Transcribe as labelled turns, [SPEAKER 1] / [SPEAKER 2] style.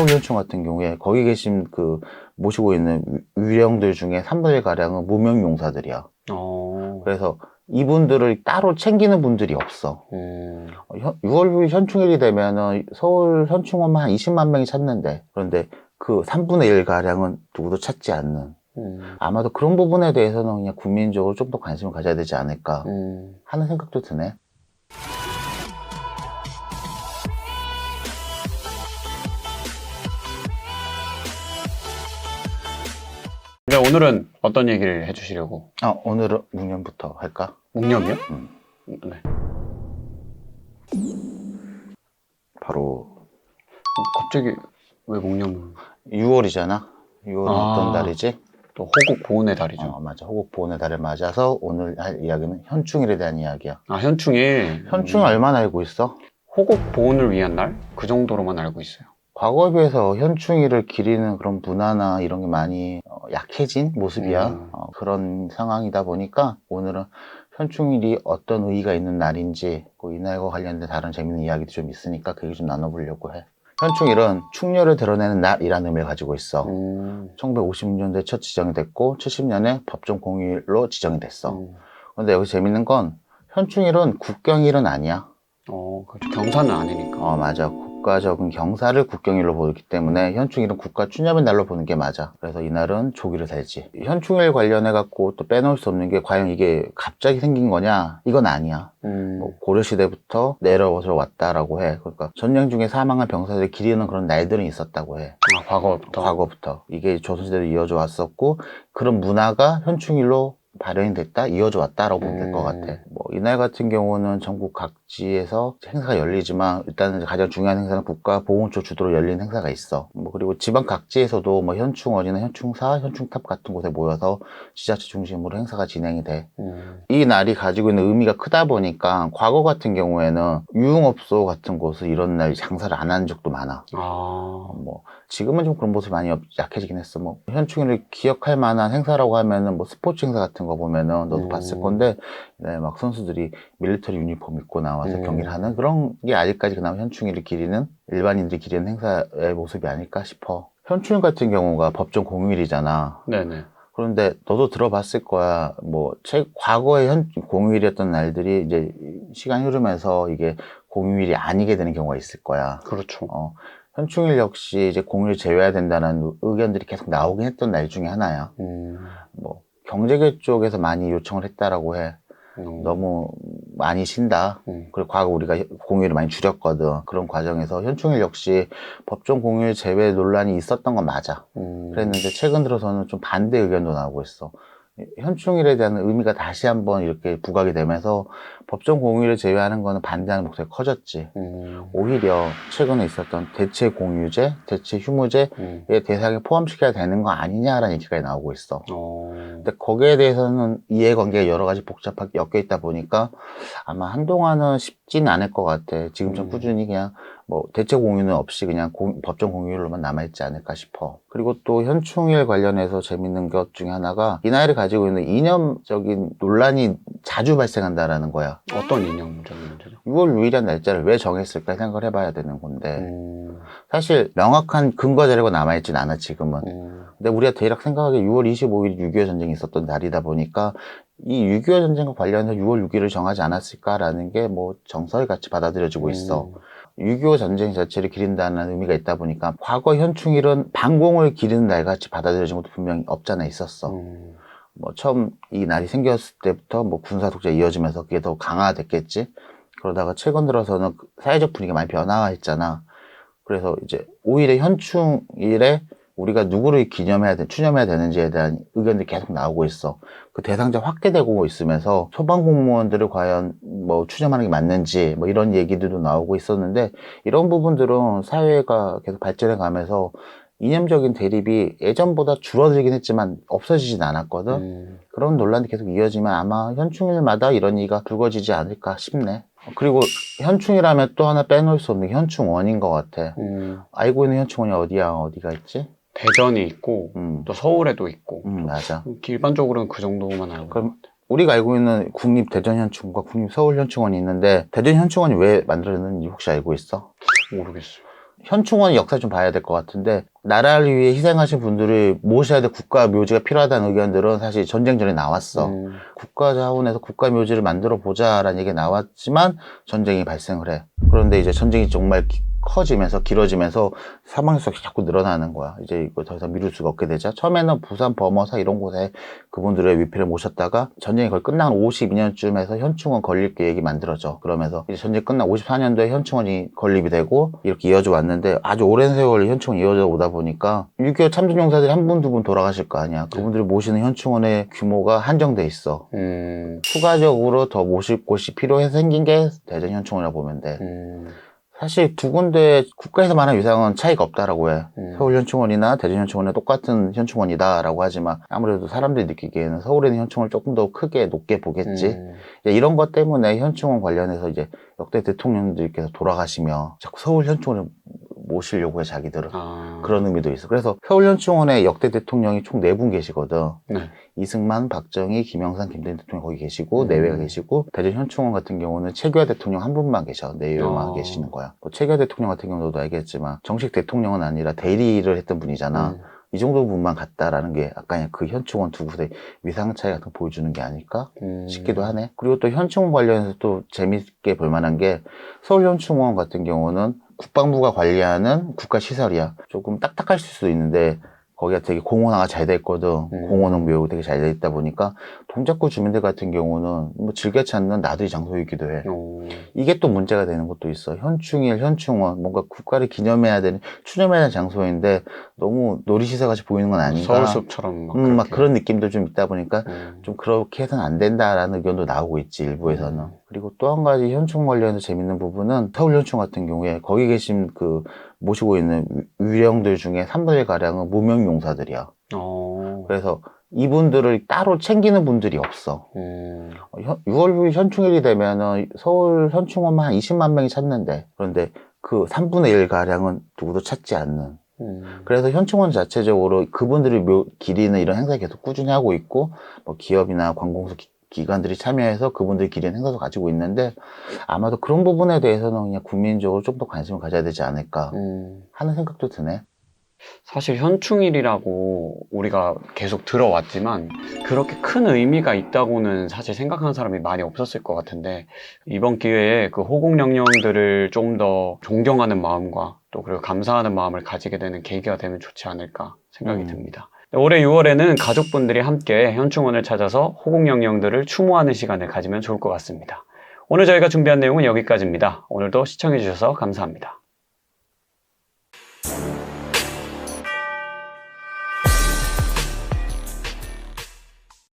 [SPEAKER 1] 서울현충 같은 경우에 거기 계신 그 모시고 있는 위- 위령들 중에 3분의 1 가량은 무명용사들이야.
[SPEAKER 2] 어.
[SPEAKER 1] 그래서 이분들을 따로 챙기는 분들이 없어.
[SPEAKER 2] 음.
[SPEAKER 1] 어, 현- 6월 현충일이 되면은 서울 현충원만 한 20만 명이 찾는데 그런데 그 3분의 1 가량은 누구도 찾지 않는.
[SPEAKER 2] 음.
[SPEAKER 1] 아마도 그런 부분에 대해서는 그냥 국민적으로 좀 더 관심을 가져야 되지 않을까
[SPEAKER 2] 음.
[SPEAKER 1] 하는 생각도 드네.
[SPEAKER 2] 네, 오늘은 어떤 얘기를 해주시려고?
[SPEAKER 1] 아, 오늘은 묵념부터 할까?
[SPEAKER 2] 묵념이요?
[SPEAKER 1] 음.
[SPEAKER 2] 네.
[SPEAKER 1] 바로
[SPEAKER 2] 갑자기 왜 묵념을?
[SPEAKER 1] 6월이잖아. 6월은
[SPEAKER 2] 아.
[SPEAKER 1] 어떤 달이지?
[SPEAKER 2] 또 호국 보훈의 달이죠.
[SPEAKER 1] 어, 맞아. 호국 보훈의 달을 맞아서 오늘 할 이야기는 현충일에 대한 이야기야.
[SPEAKER 2] 아, 현충일.
[SPEAKER 1] 현충
[SPEAKER 2] 음.
[SPEAKER 1] 얼마나 알고 있어?
[SPEAKER 2] 호국 보훈을 위한 날? 그 정도로만 알고 있어요.
[SPEAKER 1] 과거에 비해서 현충일을 기리는 그런 문화나 이런 게 많이 어, 약해진 모습이야.
[SPEAKER 2] 음.
[SPEAKER 1] 어, 그런 상황이다 보니까 오늘은 현충일이 어떤 의의가 있는 날인지 그 이날과 관련된 다른 재밌는 이야기도 좀 있으니까 그 얘기 좀 나눠보려고 해. 현충일은 충렬을 드러내는 날이라는 의미를 가지고 있어.
[SPEAKER 2] 음.
[SPEAKER 1] 1950년대 첫 지정이 됐고 70년에 법정 공휴일로 지정이 됐어.
[SPEAKER 2] 음.
[SPEAKER 1] 근데 여기 재밌는 건 현충일은 국경일은 아니야.
[SPEAKER 2] 어, 그렇죠. 경사는 아니니까.
[SPEAKER 1] 어, 맞아. 국가적인 경사를 국경일로 보기 때문에 현충일은 국가 추념의 날로 보는 게 맞아. 그래서 이날은 조기를 살지. 현충일 관련해 갖고 또 빼놓을 수 없는 게 과연 이게 갑자기 생긴 거냐? 이건 아니야.
[SPEAKER 2] 음.
[SPEAKER 1] 뭐 고려 시대부터 내려와서 왔다라고 해. 그러니까 전쟁 중에 사망한 병사들을 기리는 그런 날들은 있었다고 해.
[SPEAKER 2] 아, 과거부터.
[SPEAKER 1] 과거부터. 이게 조선시대도 이어져 왔었고, 그런 문화가 현충일로 발현이 됐다, 이어져 왔다라고 보면 될것
[SPEAKER 2] 음.
[SPEAKER 1] 같아. 뭐, 이날 같은 경우는 전국 각지에서 행사가 열리지만, 일단은 가장 중요한 행사는 국가 보훈처 주도로 열리는 행사가 있어. 뭐, 그리고 지방 각지에서도 뭐 현충원이나 현충사, 현충탑 같은 곳에 모여서 지자체 중심으로 행사가 진행이 돼.
[SPEAKER 2] 음.
[SPEAKER 1] 이 날이 가지고 있는 의미가 크다 보니까, 과거 같은 경우에는 유흥업소 같은 곳은 이런 날 장사를 안 하는 적도 많아.
[SPEAKER 2] 아.
[SPEAKER 1] 뭐 지금은 좀 그런 모습이 많이 없- 약해지긴 했어. 뭐 현충일을 기억할 만한 행사라고 하면은 뭐 스포츠 행사 같은 거 보면은 너도
[SPEAKER 2] 음.
[SPEAKER 1] 봤을 건데 네, 막 선수들이 밀리터리 유니폼 입고 나와서
[SPEAKER 2] 음.
[SPEAKER 1] 경기를 하는 그런 게 아직까지 그나마 현충일을 기리는 일반인들이 기리는 행사의 모습이 아닐까 싶어. 현충일 같은 경우가 법정 공휴일이잖아.
[SPEAKER 2] 네네.
[SPEAKER 1] 그런데 너도 들어봤을 거야. 뭐, 최, 과거의 현, 공휴일이었던 날들이 이제 시간이 흐르면서 이게 공휴일이 아니게 되는 경우가 있을 거야.
[SPEAKER 2] 그렇죠.
[SPEAKER 1] 어, 현충일 역시 이제 공휴일 제외해야 된다는 의견들이 계속 나오긴 했던 날 중에 하나야.
[SPEAKER 2] 음.
[SPEAKER 1] 뭐, 경제계 쪽에서 많이 요청을 했다라고 해.
[SPEAKER 2] 음.
[SPEAKER 1] 너무 많이 쉰다.
[SPEAKER 2] 음.
[SPEAKER 1] 그리고 과거 우리가 공휴일을 많이 줄였거든. 그런 과정에서 현충일 역시 법정 공휴일 제외 논란이 있었던 건 맞아.
[SPEAKER 2] 음.
[SPEAKER 1] 그랬는데 최근 들어서는 좀 반대 의견도 나오고 있어. 현충일에 대한 의미가 다시 한번 이렇게 부각이 되면서 법정 공휴일을 제외하는 거는 반대하는 목소리가 커졌지.
[SPEAKER 2] 음.
[SPEAKER 1] 오히려 최근에 있었던 대체 공유제, 대체 휴무제의
[SPEAKER 2] 음.
[SPEAKER 1] 대상에 포함시켜야 되는 거 아니냐라는 얘기가 나오고 있어.
[SPEAKER 2] 어.
[SPEAKER 1] 근데 거기에 대해서는 이해관계가 여러 가지 복잡하게 엮여 있다 보니까 아마 한동안은 쉽지는 않을 것 같아. 지금처럼
[SPEAKER 2] 음.
[SPEAKER 1] 꾸준히 그냥 뭐 대체 공유는 없이 그냥 공- 법정 공휴일로만 남아있지 않을까 싶어. 그리고 또 현충일 관련해서 재밌는 것 중에 하나가 이날이 가지고 있는 이념적인 논란이 자주 발생한다라는 거야.
[SPEAKER 2] 어떤 이념적인 문제죠?
[SPEAKER 1] 6월 6일이라는 날짜를 왜 정했을까 생각을 해봐야 되는 건데
[SPEAKER 2] 음.
[SPEAKER 1] 사실 명확한 근거 자료가 남아있진 않아 지금은
[SPEAKER 2] 음.
[SPEAKER 1] 근데 우리가 대략 생각하기에 6월 25일이 6.25 전쟁이 있었던 날이다 보니까 이 6.25 전쟁과 관련해서 6월 6일을 정하지 않았을까라는 게 뭐 정서에 같이 받아들여지고 있어
[SPEAKER 2] 음.
[SPEAKER 1] 6.25 전쟁 자체를 기린다는 의미가 있다 보니까 과거 현충일은 반공을 기리는 날 같이 받아들여진 것도 분명히 없잖아 있었어
[SPEAKER 2] 음.
[SPEAKER 1] 뭐 처음 이 날이 생겼을 때부터 뭐 군사 독재 이어지면서 그게 더 강화됐겠지. 그러다가 최근 들어서는 그 사회적 분위기가 많이 변화했잖아. 그래서 이제 오히려 현충일에 우리가 누구를 기념해야 돼, 추념해야 되는지에 대한 의견들이 계속 나오고 있어. 그 대상자 확대되고 있으면서 소방 공무원들을 과연 뭐 추념하는 게 맞는지 뭐 이런 얘기들도 나오고 있었는데 이런 부분들은 사회가 계속 발전해 가면서 이념적인 대립이 예전보다 줄어들긴 했지만 없어지진 않았거든.
[SPEAKER 2] 음.
[SPEAKER 1] 그런 논란이 계속 이어지면 아마 현충일마다 이런 얘기가 불거지지 않을까 싶네. 그리고 현충일하면 또 하나 빼놓을 수 없는 게 현충원인 것 같아.
[SPEAKER 2] 음.
[SPEAKER 1] 알고 있는 현충원이 어디야? 어디가 있지?
[SPEAKER 2] 대전이 있고
[SPEAKER 1] 음,
[SPEAKER 2] 또 서울에도 있고
[SPEAKER 1] 음 맞아.
[SPEAKER 2] 일반적으로는 그 정도만 알고
[SPEAKER 1] 그럼 우리가 알고 있는 국립 대전 현충원과 국립 서울 현충원이 있는데 대전 현충원이 왜 만들어졌는지 혹시 알고 있어?
[SPEAKER 2] 모르겠어요.
[SPEAKER 1] 현충원 역사 좀 봐야 될 것 같은데 나라를 위해 희생하신 분들을 모셔야 될 국가 묘지가 필요하다는 의견들은 사실 전쟁 전에 나왔어.
[SPEAKER 2] 음,
[SPEAKER 1] 국가 자원에서 국가 묘지를 만들어 보자라는 얘기가 나왔지만 전쟁이 발생을 해. 그런데 이제 전쟁이 정말 기- 커지면서 길어지면서 사망 수가 자꾸 늘어나는 거야. 이제 이거 더 이상 미룰 수가 없게 되자. 처음에는 부산 범어사 이런 곳에 그분들의 위패를 모셨다가 전쟁이 거의 끝나는 52년쯤 해서 현충원 건립 계획이 만들어져. 그러면서 이제 전쟁 끝나 54년도에 현충원이 건립이 되고 이렇게 이어져 왔는데 아주 오랜 세월 현충원이 이어져 오다 보니까 6.25 참전용사들이 한 분 두 분 돌아가실 거 아니야. 그분들이 모시는 현충원의 규모가 한정돼 있어.
[SPEAKER 2] 음,
[SPEAKER 1] 추가적으로 더 모실 곳이 필요해서 생긴 게 대전 현충원이라고 보면 돼.
[SPEAKER 2] 음,
[SPEAKER 1] 사실 두 군데 국가에서 말하는 위상은 차이가 없다라고 해.
[SPEAKER 2] 음.
[SPEAKER 1] 서울 현충원이나 대전 현충원은 똑같은 현충원이다라고 하지만 아무래도 사람들이 느끼기에는 서울에 있는 현충원을 조금 더 크게 높게 보겠지.
[SPEAKER 2] 음,
[SPEAKER 1] 이런 것 때문에 현충원 관련해서 이제 역대 대통령들께서 돌아가시며 자꾸 서울 현충원을 모시려고 해 자기들은.
[SPEAKER 2] 아,
[SPEAKER 1] 그런 의미도 있어. 그래서 현충원에 역대 대통령이 총 네 분 계시거든.
[SPEAKER 2] 네.
[SPEAKER 1] 이승만, 박정희, 김영삼, 김대중 대통령 거기 계시고
[SPEAKER 2] 음.
[SPEAKER 1] 내외가 계시고 대전 현충원 같은 경우는 최규하 대통령 한 분만 계셔 내외만
[SPEAKER 2] 어.
[SPEAKER 1] 계시는 거야. 뭐 최규하 대통령 같은 경우도 알겠지만 정식 대통령은 아니라 대리를 했던 분이잖아.
[SPEAKER 2] 음,
[SPEAKER 1] 이 정도 분만 갔다라는 게 아까 그 현충원 두 곳의 위상 차이 같은 거 보여주는 게 아닐까
[SPEAKER 2] 음,
[SPEAKER 1] 싶기도 하네. 그리고 또 현충원 관련해서 또 재밌게 볼 만한 게 서울 현충원 같은 경우는 국방부가 관리하는 국가 시설이야. 조금 딱딱할 수도 있는데 거기가 되게 공원화가 잘 돼 있거든.
[SPEAKER 2] 음.
[SPEAKER 1] 공원은 묘고 되게 잘 돼 있다 보니까 동작구 주민들 같은 경우는 뭐 즐겨 찾는 나들이 장소이기도 해.
[SPEAKER 2] 오,
[SPEAKER 1] 이게 또 문제가 되는 것도 있어. 현충일, 현충원, 뭔가 국가를 기념해야 되는, 추념해야 되는 장소인데 너무 놀이시설 같이 보이는 건 아닌가.
[SPEAKER 2] 서울숲처럼 막,
[SPEAKER 1] 음, 막. 그런 느낌도 좀 있다 보니까
[SPEAKER 2] 음,
[SPEAKER 1] 좀 그렇게 해서는 안 된다라는 의견도 나오고 있지 일부에서는
[SPEAKER 2] 음.
[SPEAKER 1] 그리고 또 한 가지 현충 관련해서 재밌는 부분은 서울 현충 같은 경우에 거기 계신 그 모시고 있는 위- 위령들 중에 3분의 1 가량은 무명 용사들이야.
[SPEAKER 2] 어,
[SPEAKER 1] 그래서 이분들을 따로 챙기는 분들이 없어.
[SPEAKER 2] 음,
[SPEAKER 1] 어, 현- 6월 현충일이 되면은 서울 현충원만 한 20만 명이 찾는데 그런데 그 3분의 1 가량은 누구도 찾지 않는.
[SPEAKER 2] 음,
[SPEAKER 1] 그래서 현충원 자체적으로 그분들이 묘, 기리는 이런 행사 계속 꾸준히 하고 있고 뭐 기업이나 관공서 기, 기관들이 참여해서 그분들이 기리는 행사도 가지고 있는데 아마도 그런 부분에 대해서는 그냥 국민적으로 좀 더 관심을 가져야 되지 않을까
[SPEAKER 2] 음.
[SPEAKER 1] 하는 생각도 드네.
[SPEAKER 2] 사실 현충일이라고 우리가 계속 들어왔지만 그렇게 큰 의미가 있다고는 사실 생각하는 사람이 많이 없었을 것 같은데 이번 기회에 그 호국영령들을 좀 더 존경하는 마음과 또 그리고 감사하는 마음을 가지게 되는 계기가 되면 좋지 않을까 생각이
[SPEAKER 1] 음.
[SPEAKER 2] 듭니다. 올해 6월에는 가족분들이 함께 현충원을 찾아서 호국영령들을 추모하는 시간을 가지면 좋을 것 같습니다. 오늘 저희가 준비한 내용은 여기까지입니다. 오늘도 시청해주셔서 감사합니다.